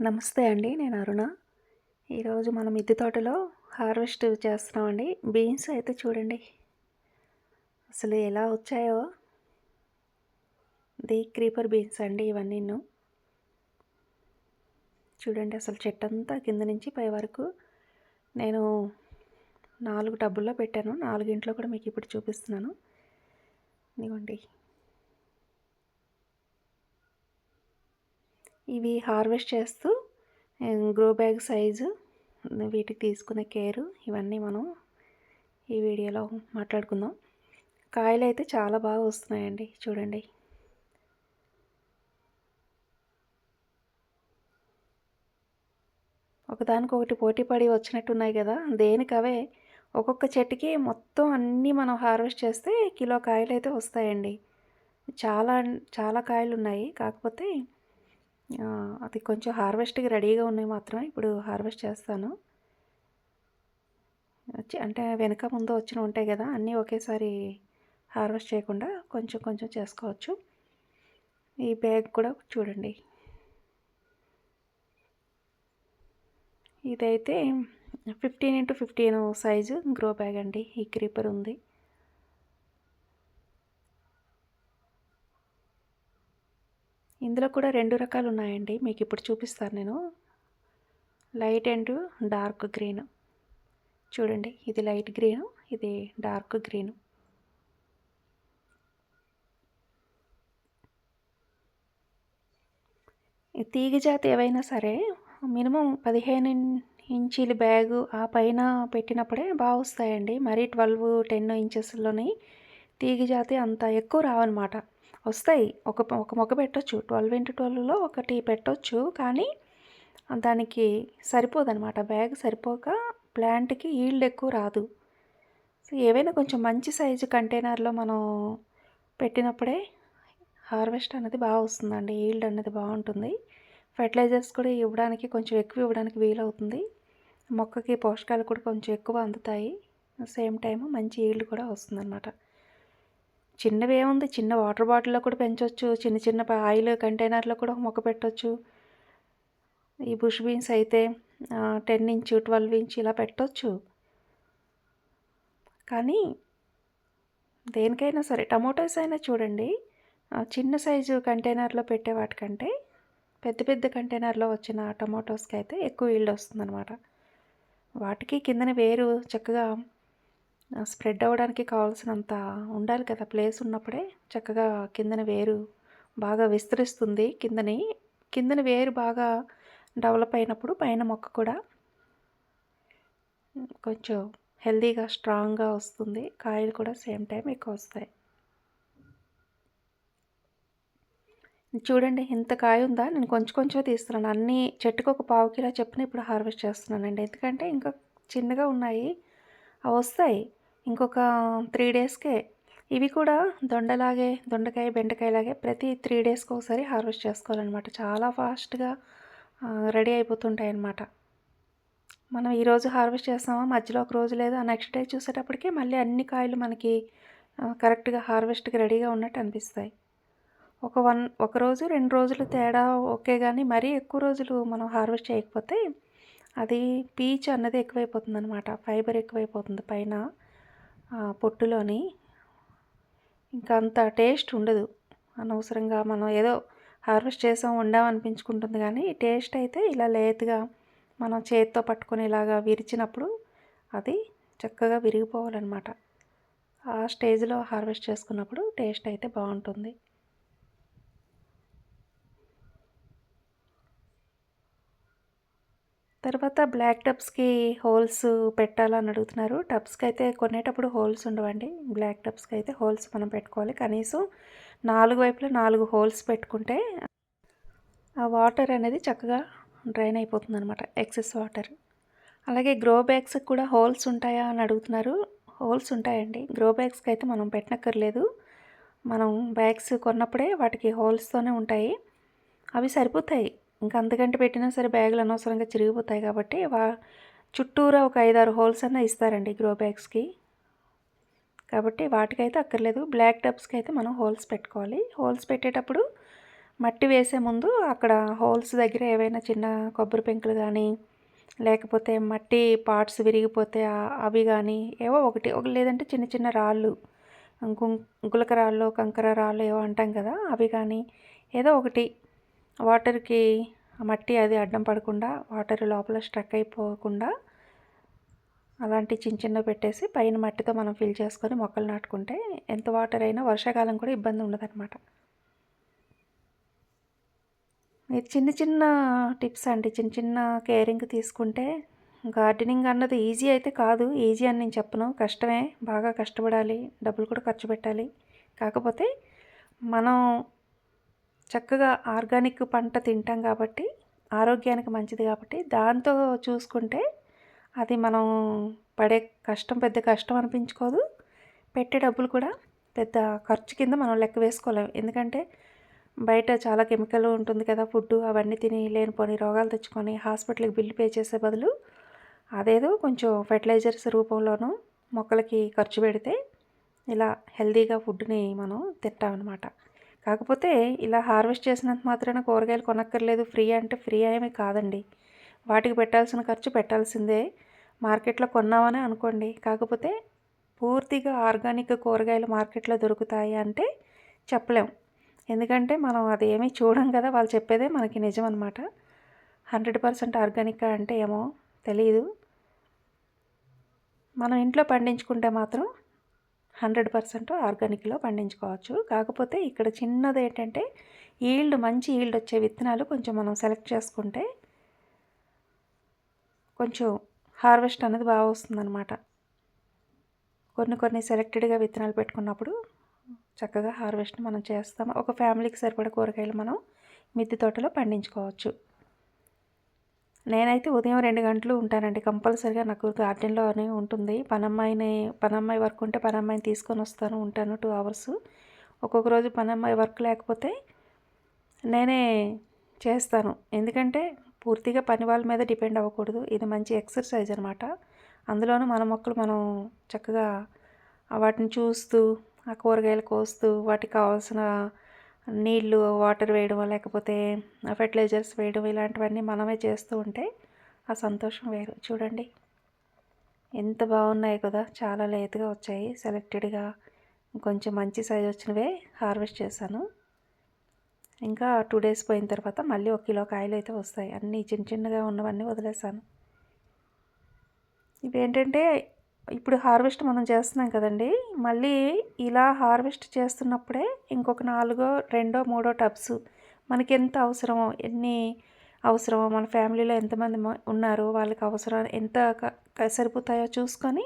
నమస్తే అండి నేను అరుణ. ఈరోజు మనం మిద్దె తోటలో హార్వెస్ట్ చేస్తున్నామండి. బీన్స్ అయితే చూడండి. అసలు ఎలా వచ్చాయో. ది క్రీపర్ బీన్స్ అండి ఇవన్నీ చూడండి అసలు చెట్టు అంతా కింద నుంచి పై వరకు. నేను నాలుగు డబ్బుల్లో పెట్టాను. నాలుగింట్లో కూడా మీకు ఇప్పుడు చూపిస్తున్నాను. ఇదిగోండి. ఇవి హార్వెస్ట్ చేస్తూ గ్రో బ్యాగ్ సైజు వీటికి తీసుకునే కేరు ఇవన్నీ మనం ఈ వీడియోలో మాట్లాడుకుందాం. కాయలు అయితే చాలా బాగా వస్తున్నాయండి చూడండి. ఒకదానికొకటి పోటీ పడి వచ్చినట్టున్నాయి కదా దేనికవే? ఒక్కొక్క చెట్టుకి మొత్తం అన్నీ మనం హార్వెస్ట్ చేస్తే కిలో కాయలు అయితే వస్తాయండి. చాలా చాలా కాయలు ఉన్నాయి కాకపోతే అది కొంచెం హార్వెస్ట్కి రెడీగా ఉన్నాయి మాత్రమే. ఇప్పుడు హార్వెస్ట్ చేస్తాను. వచ్చి అంటే వెనక ముందు వచ్చిన ఉంటాయి కదా అన్నీ ఒకేసారి హార్వెస్ట్ చేయకుండా కొంచెం కొంచెం చేసుకోవచ్చు. ఈ బ్యాగ్ కూడా చూడండి. ఇదైతే fifteen into fifteen size grow bag అండి. ఈ క్రీపర్ ఉంది. ఇందులో కూడా రెండు రకాలు ఉన్నాయండి మీకు ఇప్పుడు చూపిస్తాను నేను. Light and dark green. చూడండి ఇది లైట్ గ్రీన్ ఇది డార్క్ గ్రీన్. తీగ జాతి ఏవైనా సరే మినిమం పదిహేను ఇంచీల బ్యాగు ఆ పైన పెట్టినప్పుడే బాగా వస్తాయండి. మరీ ట్వెల్వ్ టెన్ ఇంచెస్లోని తీగ జాతి అంత ఎక్కువ రావన్నమాట. వస్తాయి. ఒక ఒక మొక్క పెట్టొచ్చు. ట్వెల్వ్ ఇంటూ ట్వెల్వ్లో ఒకటి పెట్టవచ్చు కానీ దానికి సరిపోదనమాట బ్యాగ్ సరిపోక ప్లాంట్కి ఈల్డ్ ఎక్కువ రాదు. సో ఏవైనా కొంచెం మంచి సైజు కంటైనర్లో మనం పెట్టినప్పుడే హార్వెస్ట్ అనేది బాగా వస్తుందండి. ఈల్డ్ అనేది బాగుంటుంది. ఫెర్టిలైజర్స్ కూడా ఇవ్వడానికి కొంచెం ఎక్కువ ఇవ్వడానికి వీలవుతుంది. మొక్కకి పోషకాలు కూడా కొంచెం ఎక్కువ అందుతాయి. సేమ్ టైం మంచి ఈల్డ్ కూడా వస్తుందన్నమాట. చిన్నవి ఉంది చిన్న వాటర్ బాటిల్లో కూడా పెంచవచ్చు చిన్న చిన్న ఆయిల్ కంటైనర్లో కూడా మొక్క పెట్టవచ్చు ఈ బుష్ బీన్స్ అయితే టెన్ ఇంచ్ ట్వెల్వ్ ఇంచ్ ఇలా పెట్టవచ్చు కానీ దేనికైనా సరే టమోటోస్ అయినా చూడండి చిన్న సైజు కంటైనర్లో పెట్టే వాటికంటే పెద్ద పెద్ద కంటైనర్లో వచ్చిన టమోటోస్కి అయితే ఎక్కువ ఈల్డ్ వస్తుందన్నమాట. వాటికి కిందన వేరు చక్కగా స్ప్రెడ్ అవ్వడానికి కావాల్సినంత ఉండాలి కదా ప్లేస్ ఉన్నప్పుడే. చక్కగా కిందన వేరు బాగా విస్తరిస్తుంది కిందని. కిందన వేరు బాగా డెవలప్ అయినప్పుడు పైన మొక్క కూడా కొంచెం హెల్దీగా స్ట్రాంగ్గా వస్తుంది. కాయలు కూడా సేమ్ టైం ఎక్కువ వస్తాయి. చూడండి ఇంత కాయ ఉందా? నేను కొంచెం కొంచెం తీస్తున్నాను. అన్నీ చెట్టుకు ఒక పావు కిలో చెప్పున ఇప్పుడు హార్వెస్ట్ చేస్తున్నానండి. ఎందుకంటే ఇంకా చిన్నగా ఉన్నాయి. అవి వస్తాయి. ఇంకొక త్రీ డేస్కే ఇవి కూడా దొండలాగే దొండకాయ బెండకాయలాగే ప్రతి త్రీ డేస్కి ఒకసారి హార్వెస్ట్ చేసుకోవాలన్నమాట. చాలా ఫాస్ట్గా రెడీ అయిపోతుంటాయి అన్నమాట మనం ఈరోజు హార్వెస్ట్ చేస్తామా మధ్యలో ఒక రోజు లేదా నెక్స్ట్ డే చూసేటప్పటికే మళ్ళీ అన్ని కాయలు మనకి కరెక్ట్గా హార్వెస్ట్కి రెడీగా ఉన్నట్టు అనిపిస్తాయి. ఒక వన్ ఒక రోజు రెండు రోజులు తేడా ఓకే కానీ మరీ ఎక్కువ రోజులు మనం హార్వెస్ట్ చేయకపోతే అది పీచ్ అన్నది ఎక్కువైపోతుంది అనమాట ఫైబర్ ఎక్కువైపోతుంది పైన. పొట్టులోని ఇంకా అంత టేస్ట్ ఉండదు. అనవసరంగా మనం ఏదో హార్వెస్ట్ చేసాం వండామనిపించుకుంటుంది కానీ టేస్ట్ అయితే ఇలా లేతగా మనం చేతితో పట్టుకొని ఇలాగా విరిచినప్పుడు అది చక్కగా విరిగిపోవాలన్నమాట. ఆ స్టేజ్లో హార్వెస్ట్ చేసుకున్నప్పుడు టేస్ట్ అయితే బాగుంటుంది. తర్వాత బ్లాక్ టబ్స్కి హోల్స్ పెట్టాలని అడుగుతున్నారు. టబ్స్కి అయితే కొనేటప్పుడు హోల్స్ ఉండవండి. బ్లాక్ టబ్స్కి అయితే హోల్స్ మనం పెట్టుకోవాలి. కనీసం నాలుగు వైపులా నాలుగు హోల్స్ పెట్టుకుంటే ఆ వాటర్ అనేది చక్కగా డ్రైన్ అయిపోతుంది అనమాట ఎక్సెస్ వాటర్. అలాగే గ్రో బ్యాగ్స్కి కూడా హోల్స్ ఉంటాయా అని అడుగుతున్నారు. హోల్స్ ఉంటాయండి. గ్రో బ్యాగ్స్కి అయితే మనం పెట్టనక్కర్లేదు. మనం బ్యాగ్స్ కొన్నప్పుడే వాటికి హోల్స్తోనే ఉంటాయి. అవి సరిపోతాయి. ఇంకా అంతకంటే పెట్టినా సరే బ్యాగులు అనవసరంగా చిరిగిపోతాయి కాబట్టి వా చుట్టూరా ఒక ఐదారు హోల్స్ అన్న ఇస్తారండి గ్రో బ్యాగ్స్కి. కాబట్టి వాటికైతే అక్కర్లేదు. బ్లాక్ టబ్స్కి అయితే మనం హోల్స్ పెట్టుకోవాలి. హోల్స్ పెట్టేటప్పుడు మట్టి వేసే ముందు అక్కడ హోల్స్ దగ్గర ఏవైనా చిన్న కొబ్బరి పెంకులు కానీ లేకపోతే మట్టి పార్ట్స్ విరిగిపోతే అవి కానీ ఏవో ఒకటి ఒక లేదంటే చిన్న చిన్న రాళ్ళు గుం- గులక రాళ్ళు కంకర రాళ్ళు ఏవో అంటాం కదా అవి కానీ ఏదో ఒకటి వాటర్కి మట్టి అది అడ్డం పడకుండా వాటర్ లోపల స్ట్రక్ అయిపోకుండా అలాంటి చిన్న చిన్న పెట్టేసి పైన మట్టితో మనం ఫిల్ చేసుకొని మొక్కలు నాటుకుంటే ఎంత వాటర్ అయినా వర్షాకాలం కూడా ఇబ్బంది ఉండదన్నమాట. మీరు చిన్న చిన్న టిప్స్ అండి. చిన్న చిన్న కేరింగ్ తీసుకుంటే గార్డెనింగ్ అన్నది ఈజీ అయితే కాదు. ఈజీ అని నేను చెప్పను. కష్టమే. బాగా కష్టపడాలి. డబ్బులు కూడా ఖర్చు పెట్టాలి. కాకపోతే మనం చక్కగా ఆర్గానిక్ పంట తింటాం కాబట్టి ఆరోగ్యానికి మంచిది కాబట్టి దాంతో చూసుకుంటే అది మనం పడే కష్టం పెద్ద కష్టం అనిపించుకోదు. పెట్టే డబ్బులు కూడా పెద్ద ఖర్చు కింద మనం లెక్క వేసుకోలేము ఎందుకంటే బయట చాలా కెమికల్ ఉంటుంది కదా ఫుడ్ అవన్నీ తిని లేనిపోని రోగాలు తెచ్చుకొని హాస్పిటల్కి బిల్లు పే చేసే బదులు అదేదో కొంచెం ఫెర్టిలైజర్స్ రూపంలోనూ మొక్కలకి ఖర్చు పెడితే ఇలా హెల్తీగా ఫుడ్ని మనం తింటామన్నమాట. కాకపోతే ఇలా హార్వెస్ట్ చేసినంత మాత్రాన కూరగాయలు కొనక్కర్లేదు. ఫ్రీ అంటే ఫ్రీ ఏమీ కాదండి. వాటికి పెట్టాల్సిన ఖర్చు పెట్టాల్సిందే. మార్కెట్లో కొన్నామని అనుకోండి. కాకపోతే పూర్తిగా ఆర్గానిక్ కూరగాయలు మార్కెట్లో దొరుకుతాయి అంటే చెప్పలేం. ఎందుకంటే మనం అది ఏమీ చూడం కదా. వాళ్ళు చెప్పేదే మనకి నిజం అనమాట హండ్రెడ్ పర్సెంట్ ఆర్గానిక్ అంటే ఏమో తెలియదు మనం ఇంట్లో పండించుకుంటే మాత్రం హండ్రెడ్ పర్సెంట్ ఆర్గానిక్లో పండించుకోవచ్చు. కాకపోతే ఇక్కడ చిన్నది ఏంటంటే ఈల్డ్ మంచి ఈల్డ్ వచ్చే విత్తనాలు కొంచెం మనం సెలెక్ట్ చేసుకుంటే కొంచెం హార్వెస్ట్ అనేది బాగా వస్తుందన్నమాట. కొన్ని కొన్ని సెలెక్టెడ్గా విత్తనాలు పెట్టుకున్నప్పుడు చక్కగా హార్వెస్ట్ మనం చేస్తాం ఒక ఫ్యామిలీకి సరిపడా కూరగాయలు మనం మిద్దె తోటలో పండించుకోవచ్చు. నేనైతే ఉదయం రెండు గంటలు ఉంటానండి. కంపల్సరిగా నాకు గార్డెన్లోనే ఉంటుంది. పనమ్మాయిని పనమ్మాయి వర్క్ ఉంటే పనమ్మాయిని తీసుకొని వస్తాను ఉంటాను టూ అవర్స్. ఒక్కొక్క రోజు పనమ్మాయి వర్క్ లేకపోతే నేనే చేస్తాను. ఎందుకంటే పూర్తిగా పని వాళ్ళ మీద డిపెండ్ అవ్వకూడదు. ఇది మంచి ఎక్సర్సైజ్ అనమాట అందులోనూ మన మొక్కలు మనం చక్కగా వాటిని చూస్తూ ఆ కూరగాయలు కోస్తూ వాటికి కావాల్సిన నీళ్ళు వాటర్ వేయడం లేకపోతే ఫెర్టిలైజర్స్ వేయడం ఇలాంటివన్నీ మనమే చేస్తూ ఉంటే ఆ సంతోషం వేరు. చూడండి. ఎంత బాగున్నాయి కదా! చాలా లేతగా వచ్చాయి. సెలెక్టెడ్గా కొంచెం మంచి సైజ్ వచ్చినవే హార్వెస్ట్ చేశాను. ఇంకా టూ డేస్ పోయిన తర్వాత మళ్ళీ ఒక కిలో కాయలు అయితే వస్తాయి. అన్నీ చిన్న చిన్నగా ఉన్నవన్నీ వదిలేసాను ఇవేంటంటే ఇప్పుడు హార్వెస్ట్ మనం చేస్తున్నాం కదండి. మళ్ళీ ఇలా హార్వెస్ట్ చేస్తున్నప్పుడే ఇంకొక నాలుగో రెండో మూడో టబ్స్ మనకి ఎంత అవసరమో ఎన్ని అవసరమో మన ఫ్యామిలీలో ఎంతమంది ఉన్నారో ఉన్నారు వాళ్ళకి అవసరం ఎంత సరిపోతాయో చూసుకొని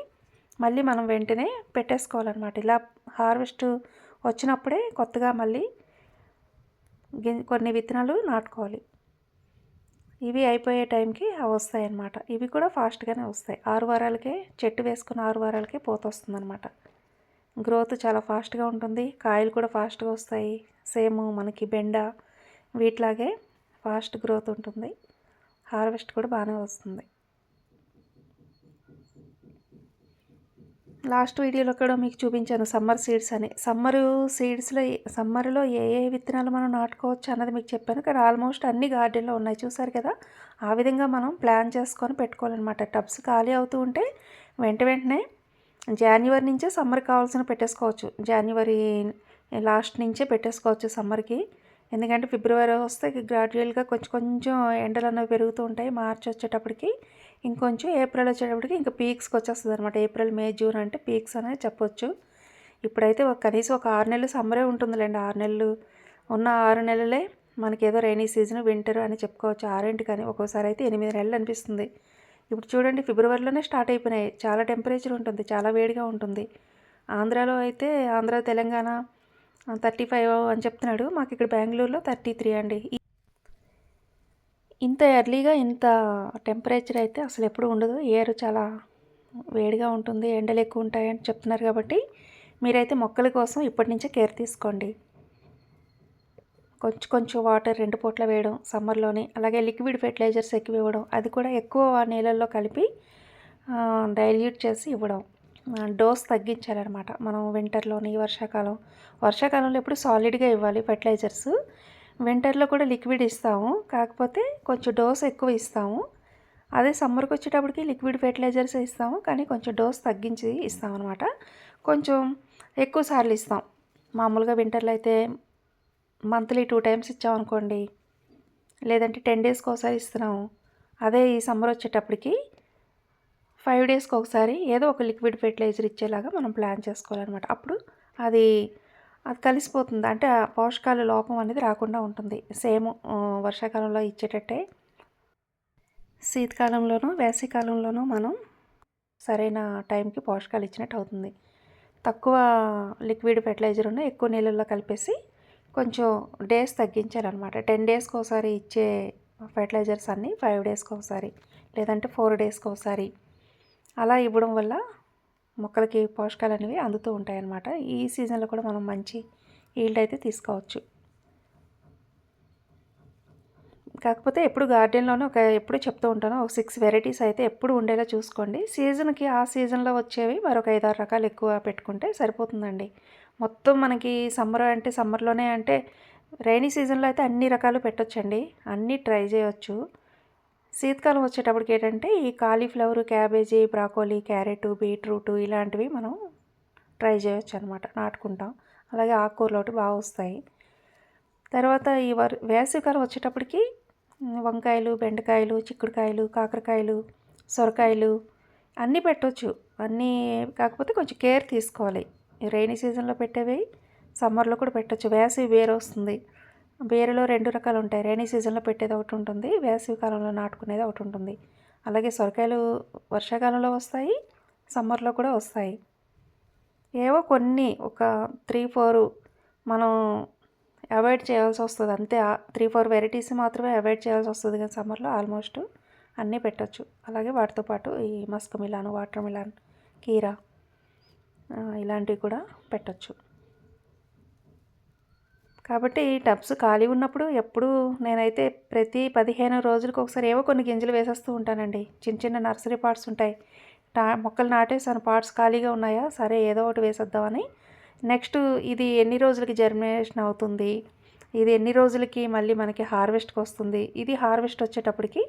మళ్ళీ మనం వెంటనే పెట్టేసుకోవాలన్నమాట. ఇలా హార్వెస్ట్ వచ్చినప్పుడే కొత్తగా మళ్ళీ కొన్ని విత్తనాలు నాటుకోవాలి. ఇవి అయిపోయే టైంకి అవి వస్తాయి అన్నమాట ఇవి కూడా ఫాస్ట్గానే వస్తాయి. ఆరు వారాలకే చెట్టు వేసుకున్న ఆరు వారాలకే పోత వస్తుందన్నమాట. గ్రోత్ చాలా ఫాస్ట్గా ఉంటుంది. కాయలు కూడా ఫాస్ట్గా వస్తాయి. సేమ్ మనకి బెండ వీటిలాగే ఫాస్ట్ గ్రోత్ ఉంటుంది. హార్వెస్ట్ కూడా బాగానే వస్తుంది. లాస్ట్ వీడియోలో కూడా మీకు చూపించాను సమ్మర్ సీడ్స్ అని. సమ్మరు సీడ్స్లో సమ్మర్లో ఏ ఏ విత్తనాలు మనం నాటుకోవచ్చు అన్నది మీకు చెప్పాను. కానీ ఆల్మోస్ట్ అన్ని గార్డెన్లో ఉన్నాయి చూసారు కదా. ఆ విధంగా మనం ప్లాన్ చేసుకొని పెట్టుకోవాలన్నమాట. టబ్స్ ఖాళీ అవుతూ ఉంటే వెంట వెంటనే జాన్యువరి నుంచే సమ్మర్ కావాల్సిన పెట్టేసుకోవచ్చు. జనవరి లాస్ట్ నుంచే పెట్టేసుకోవచ్చు సమ్మర్కి. ఎందుకంటే ఫిబ్రవరి వస్తే గ్రాడ్యువల్గా కొంచెం కొంచెం ఎండలు అనేవి పెరుగుతూ ఉంటాయి మార్చి వచ్చేటప్పటికి ఇంకొంచెం ఏప్రిల్ వచ్చేటప్పటికి ఇంకా పీక్స్కి వచ్చేస్తుంది అనమాట ఏప్రిల్ మే జూన్ అంటే పీక్స్ అనేది చెప్పొచ్చు. ఇప్పుడైతే ఒక కనీసం ఒక ఆరు నెలలు సమ్మరే ఉంటుందిలేండి. ఆరు నెలలు ఉన్న ఆరు నెలలే మనకి ఏదో రైనీ సీజన్ వింటర్ అని చెప్పుకోవచ్చు. ఆరేంటి కానీ ఒక్కోసారి అయితే ఎనిమిది నెలలు అనిపిస్తుంది. ఇప్పుడు చూడండి ఫిబ్రవరిలోనే స్టార్ట్ అయిపోయినాయి. చాలా టెంపరేచర్ ఉంటుంది చాలా వేడిగా ఉంటుంది. ఆంధ్రాలో అయితే ఆంధ్ర తెలంగాణ థర్టీ ఫైవ్ అని చెప్తున్నాడు. మాకు ఇక్కడ బెంగళూరులో థర్టీ త్రీ అండి. ఇంత ఎర్లీగా ఇంత టెంపరేచర్ అయితే అసలు ఎప్పుడు ఉండదు. ఏరు చాలా వేడిగా ఉంటుంది ఎండలు ఎక్కువ ఉంటాయని చెప్తున్నారు కాబట్టి మీరైతే మొక్కల కోసం ఇప్పటి నుంచే కేర్ తీసుకోండి. కొంచెం కొంచెం వాటర్ రెండు పూట్ల వేయడం సమ్మర్లోని అలాగే లిక్విడ్ ఫెర్టిలైజర్స్ ఎక్కువ ఇవ్వడం అది కూడా ఎక్కువ నీళ్ళల్లో కలిపి డైల్యూట్ చేసి ఇవ్వడం. డోస్ తగ్గించాలన్నమాట మనం వింటర్లోని వర్షాకాలం వర్షాకాలంలో ఎప్పుడు సాలిడ్గా ఇవ్వాలి ఫెర్టిలైజర్స్. వింటర్లో కూడా లిక్విడ్ ఇస్తాము. కాకపోతే కొంచెం డోస్ ఎక్కువ ఇస్తాము. అదే సమ్మర్కి వచ్చేటప్పటికి లిక్విడ్ ఫెర్టిలైజర్స్ ఇస్తాము. కానీ కొంచెం డోస్ తగ్గించి ఇస్తాం అనమాట కొంచెం ఎక్కువ సార్లు ఇస్తాం. మామూలుగా వింటర్లో అయితే మంత్లీ టూ టైమ్స్ ఇచ్చామనుకోండి లేదంటే టెన్ డేస్కి ఒకసారి ఇస్తున్నాము. అదే ఈ సమ్మర్ వచ్చేటప్పటికి ఫైవ్ డేస్కి ఒకసారి ఏదో ఒక లిక్విడ్ ఫెర్టిలైజర్ ఇచ్చేలాగా మనం ప్లాన్ చేసుకోవాలన్నమాట. అప్పుడు అది అది కలిసిపోతుంది. అంటే ఆ పోషకాల లోపం అనేది రాకుండా ఉంటుంది. సేమ్ వర్షాకాలంలో ఇచ్చేటట్టే. శీతకాలంలోనూ వేసవికాలంలోనూ మనం సరైన టైంకి పోషకాలు ఇచ్చినట్టు అవుతుంది. తక్కువ లిక్విడ్ ఫెర్టిలైజర్ ఉన్న ఎక్కువ నీళ్ళల్లో కలిపేసి కొంచెం డేస్ తగ్గించాలన్నమాట. టెన్ డేస్కి ఒకసారి ఇచ్చే ఫెర్టిలైజర్స్ అన్నీ ఫైవ్ డేస్కి ఒకసారి లేదంటే ఫోర్ డేస్కి ఒకసారి అలా ఇవ్వడం వల్ల మొక్కలకి పోషకాలు అనేవి అందుతూ ఉంటాయన్నమాట. ఈ సీజన్లో కూడా మనం మంచి ఈల్డ్ అయితే తీసుకోవచ్చు. కాకపోతే ఎప్పుడు గార్డెన్లోనే ఒక ఎప్పుడు చెప్తూ ఉంటాను ఒక సిక్స్ వెరైటీస్ అయితే ఎప్పుడు ఉండేలా చూసుకోండి. సీజన్కి ఆ సీజన్లో వచ్చేవి మరొక ఐదారు రకాలు ఎక్కువ పెట్టుకుంటే సరిపోతుందండి. మొత్తం మనకి సమ్మర్ అంటే సమ్మర్లోనే అంటే రైనీ సీజన్లో అయితే అన్ని రకాలు పెట్టొచ్చండి. అన్నీ ట్రై చేయొచ్చు. శీతకాలం వచ్చేటప్పటికి ఏంటంటే ఈ cauliflower cabbage broccoli carrot beetroot ఇలాంటివి మనం ట్రై చేయొచ్చు అనమాట నాటుకుంటాం. అలాగే ఆకుకూరలు ఒకటి బాగా వస్తాయి. తర్వాత ఈ వర్ వేసవికాలం వచ్చేటప్పటికి వంకాయలు బెండకాయలు చిక్కుడుకాయలు కాకరకాయలు సొరకాయలు అన్నీ పెట్టవచ్చు అన్నీ కాకపోతే కొంచెం కేర్ తీసుకోవాలి. రైనీ సీజన్లో పెట్టేవి సమ్మర్లో కూడా పెట్టచ్చు. వేసవి వేరు వస్తుంది. బీరలో రెండు రకాలు ఉంటాయి రైనీ సీజన్లో పెట్టేది ఒకటి ఉంటుంది వేసవి కాలంలో నాటుకునేది ఒకటి ఉంటుంది. అలాగే సొరకాయలు వర్షాకాలంలో వస్తాయి సమ్మర్లో కూడా వస్తాయి. ఏవో కొన్ని ఒక త్రీ ఫోర్ మనం అవాయిడ్ చేయాల్సి వస్తుంది. అంతే త్రీ ఫోర్ వెరైటీస్ మాత్రమే అవాయిడ్ చేయాల్సి వస్తుంది కానీ సమ్మర్లో ఆల్మోస్ట్ అన్నీ పెట్టచ్చు. అలాగే వాటితో పాటు ఈ మస్క్ మిలాన్ వాటర్ మిలాన్ కీరా ఇలాంటివి కూడా పెట్టచ్చు. కాబట్టి టబ్స్ ఖాళీ ఉన్నప్పుడు ఎప్పుడూ నేనైతే ప్రతి పదిహేను రోజులకు ఒకసారి ఏవో కొన్ని గింజలు వేసేస్తూ ఉంటానండి. చిన్న చిన్న నర్సరీ పార్ట్స్ ఉంటాయి. టా మొక్కలు నాటేసాను. పార్ట్స్ ఖాళీగా ఉన్నాయా? సరే ఏదో ఒకటి వేసేద్దామని. నెక్స్ట్ ఇది ఎన్ని రోజులకి జర్మినేషన్ అవుతుంది? ఇది ఎన్ని రోజులకి మళ్ళీ మనకి హార్వెస్ట్కి వస్తుంది? ఇది హార్వెస్ట్ వచ్చేటప్పటికి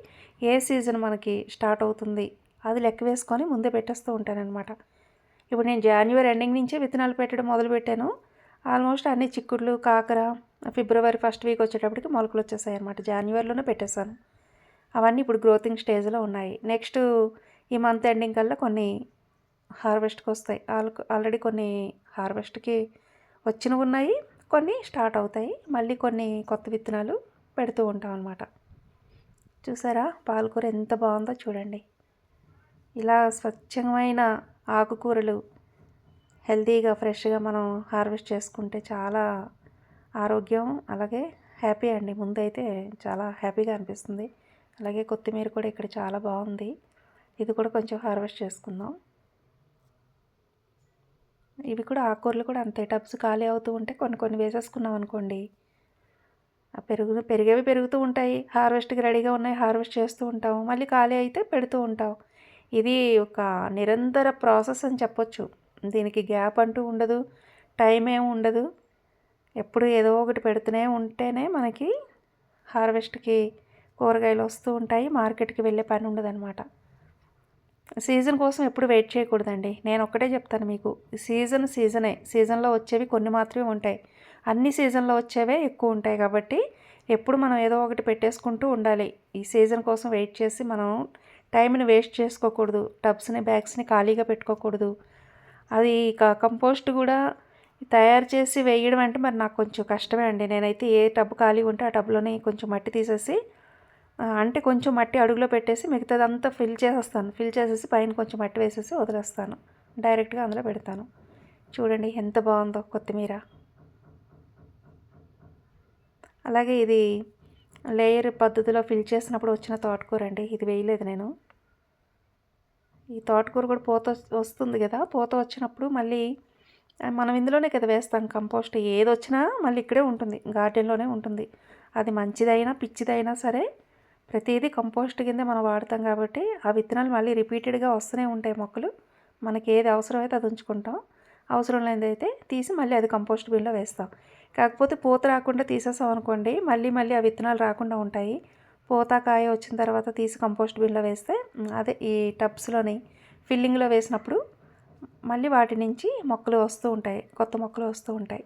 ఏ సీజన్ మనకి స్టార్ట్ అవుతుంది? అది లెక్క వేసుకొని ముందే పెట్టేస్తూ ఉంటానన్నమాట. ఇప్పుడు నేను జాన్యువరి ఎండింగ్ నుంచే విత్తనాలు పెట్టడం మొదలుపెట్టాను. ఆల్మోస్ట్ అన్ని చిక్కుళ్ళు కాకర ఫిబ్రవరి ఫస్ట్ వీక్ వచ్చేటప్పటికి మొలకలు వచ్చేసాయి అనమాట జనవరిలోనే పెట్టేశాను. అవన్నీ ఇప్పుడు గ్రోతింగ్ స్టేజ్లో ఉన్నాయి. నెక్స్ట్ ఈ మంత్ ఎండింగ్ కల్లా కొన్ని హార్వెస్ట్కి వస్తాయి. ఆల్రెడీ కొన్ని హార్వెస్ట్కి వచ్చినవి ఉన్నాయి కొన్ని స్టార్ట్ అవుతాయి. మళ్ళీ కొన్ని కొత్త విత్తనాలు పెడుతూ ఉంటాం అనమాట చూసారా? పాలకూర ఎంత బాగుందో చూడండి. ఇలా స్వచ్ఛమైన ఆకుకూరలు హెల్తీగా ఫ్రెష్గా మనం హార్వెస్ట్ చేసుకుంటే చాలా ఆరోగ్యం అలాగే హ్యాపీ అండి. ముందైతే చాలా హ్యాపీగా అనిపిస్తుంది. అలాగే కొత్తిమీర కూడా ఇక్కడ చాలా బాగుంది. ఇది కూడా కొంచెం హార్వెస్ట్ చేసుకుందాం. ఇవి కూడా ఆకుకూరలు కూడా అంతే. టబ్స్ ఖాళీ అవుతూ ఉంటే కొన్ని కొన్ని వేసేసుకున్నాం అనుకోండి. పెరుగు పెరిగేవి పెరుగుతూ ఉంటాయి. హార్వెస్ట్కి రెడీగా ఉన్నాయి హార్వెస్ట్ చేస్తూ ఉంటాం మళ్ళీ ఖాళీ అయితే పెడుతూ ఉంటాం. ఇది ఒక నిరంతర ప్రాసెస్ అని చెప్పొచ్చు. దీనికి గ్యాప్ అంటూ ఉండదు. టైం ఏమి ఉండదు. ఎప్పుడు ఏదో ఒకటి పెడుతూనే ఉంటేనే మనకి హార్వెస్ట్కి కూరగాయలు వస్తూ ఉంటాయి. మార్కెట్కి వెళ్ళే పని ఉండదన్నమాట. సీజన్ కోసం ఎప్పుడు వెయిట్ చేయకూడదండి. నేను ఒక్కటే చెప్తాను మీకు. సీజన్ సీజనే. సీజన్లో వచ్చేవి కొన్ని మాత్రమే ఉంటాయి. అన్ని సీజన్లో వచ్చేవే ఎక్కువ ఉంటాయి కాబట్టి ఎప్పుడు మనం ఏదో ఒకటి పెట్టేసుకుంటూ ఉండాలి. ఈ సీజన్ కోసం వెయిట్ చేసి మనం టైంని వేస్ట్ చేసుకోకూడదు. టబ్స్ని బ్యాగ్స్ని ఖాళీగా పెట్టుకోకూడదు. అది కంపోస్ట్ కూడా తయారు చేసి వేయడం అంటే మరి నాకు కొంచెం కష్టమే అండి. నేనైతే ఏ టబ్ ఖాళీ ఉంటే ఆ టబ్లోనే కొంచెం మట్టి తీసేసి అంటే కొంచెం మట్టి అడుగులో పెట్టేసి మిగతాదంతా ఫిల్ చేసేస్తాను. ఫిల్ చేసేసి పైన కొంచెం మట్టి వేసేసి వదిలేస్తాను. డైరెక్ట్గా అందులో పెడతాను. చూడండి ఎంత బాగుందో కొత్తిమీర. అలాగే ఇది లేయర్ పద్ధతిలో ఫిల్ చేసినప్పుడు వచ్చిన తోటకూర అండి. ఇది వేయలేదు నేను. ఈ తోటకూర కూడా పూత వస్తుంది కదా పూత వచ్చినప్పుడు మళ్ళీ మనం ఇందులోనే కదా వేస్తాం కంపోస్ట్. ఏది వచ్చినా మళ్ళీ ఇక్కడే ఉంటుంది గార్డెన్లోనే ఉంటుంది. అది మంచిదైనా పిచ్చిదైనా సరే ప్రతిదీ కంపోస్ట్ కిందే మనం వాడతాం కాబట్టి ఆ విత్తనాలు మళ్ళీ రిపీటెడ్గా వస్తూనే ఉంటాయి మొక్కలు. మనకి ఏది అవసరమైతే అది ఉంచుకుంటాం. అవసరం లేనిదైతే తీసి మళ్ళీ అది కంపోస్ట్ బిన్లో వేస్తాం. కాకపోతే పూత రాకుండా తీసేసాం అనుకోండి మళ్ళీ మళ్ళీ ఆ విత్తనాలు రాకుండా ఉంటాయి. పూత కాయ వచ్చిన తర్వాత తీసి కంపోస్ట్ బిన్లో వేస్తే అదే ఈ టబ్స్లోని ఫిల్లింగ్లో వేసినప్పుడు మళ్ళీ వాటి నుంచి మొక్కలు వస్తూ ఉంటాయి కొత్త మొక్కలు వస్తూ ఉంటాయి.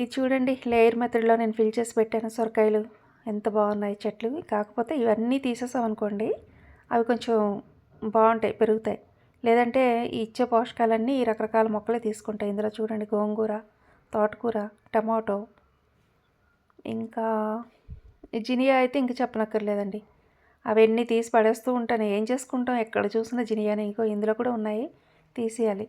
ఇది చూడండి లేయర్ మెథడ్లో నేను ఫిల్ చేసి పెట్టాను సొరకాయలు. ఎంత బాగున్నాయి చెట్లు. కాకపోతే ఇవన్నీ తీసేసామనుకోండి అవి కొంచెం బాగుంటాయి పెరుగుతాయి. లేదంటే ఈ ఇచ్చే పోషకాలన్నీ ఈ రకరకాల మొక్కలే తీసుకుంటాయి. ఇందులో చూడండి గోంగూర తోటకూర టమాటో ఇంకా జినియా అయితే ఇంక చెప్పనక్కర్లేదండి. అవన్నీ తీసి పడేస్తూ ఉంటాను. ఏం చేసుకుంటాం? ఎక్కడ చూసినా జినియానే. ఇంకో ఇందులో కూడా ఉన్నాయి. తీసేయాలి.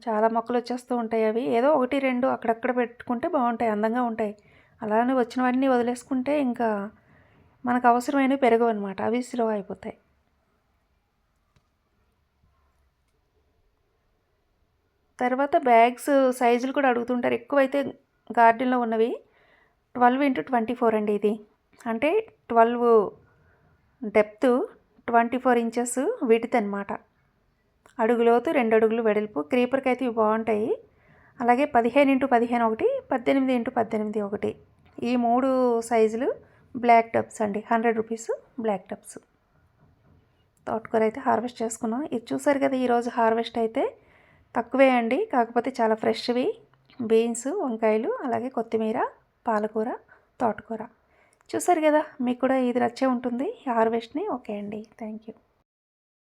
చాలా మొక్కలు వచ్చేస్తూ ఉంటాయి అవి. ఏదో ఒకటి రెండు అక్కడక్కడ పెట్టుకుంటే బాగుంటాయి. అందంగా ఉంటాయి. అలానే వచ్చినవన్నీ వదిలేసుకుంటే ఇంకా మనకు అవసరమైనవి పెరగవు అనమాట అవి స్లో అయిపోతాయి. తర్వాత బ్యాగ్స్ సైజులు కూడా అడుగుతుంటారు. ఎక్కువైతే గార్డెన్లో ఉన్నవి ట్వెల్వ్ ఇంటూ ట్వంటీ ఫోర్ అండి ఇది. అంటే twelve depth twenty four inches width అనమాట అడుగులోతు రెండు అడుగులు వెడల్పు. క్రీపర్కి అయితే ఇవి బాగుంటాయి. అలాగే పదిహేను ఇంటూ పదిహేను ఒకటి పద్దెనిమిది ఇంటూ పద్దెనిమిది ఒకటి. ఈ మూడు సైజులు బ్లాక్ టబ్స్ అండి. Hundred rupees black tubs. తోటకూర అయితే హార్వెస్ట్ చేసుకున్నాం. ఇది చూసారు కదా ఈరోజు హార్వెస్ట్ అయితే తక్కువే అండి. కాకపోతే చాలా ఫ్రెష్వి. బీన్స్ వంకాయలు అలాగే కొత్తిమీర పాలకూర తోటకూర. చూసారు కదా మీకు కూడా ఇది నచ్చే ఉంటుంది. హార్వెస్ట్ని ఓకే అండి. Thank you